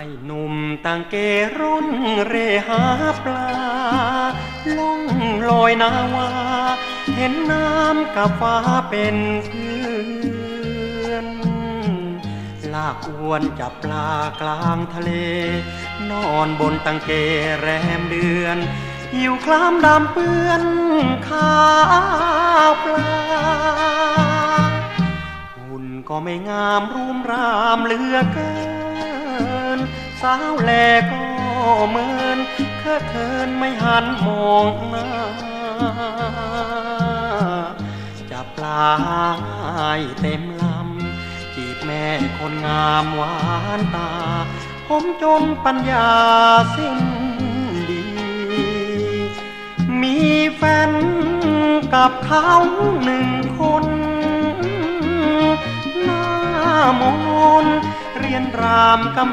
ไอ้หนุ่มต่างเกร่นเรหาปลาล่องลอยนาวา เห็นน้ำกับฟ้าเป็นเพื่อน ลากอวนจับปลากลางทะเล นอนบนตังเกแรมเดือน หิวคลามดำเปื้อนข้าวปลา หุ่นก็ไม่งามรูมรามเหลือเกิน สาวแลก็เหมือนเคอะเคินไม่หันมองหน้าจับปลาให้เต็มลำ จีบแม่คนงามหวานตา ผมจนปัญญาสิ้นดี มีแฟนกับเขาหนึ่งคนหน้ามนเรียนรามกำ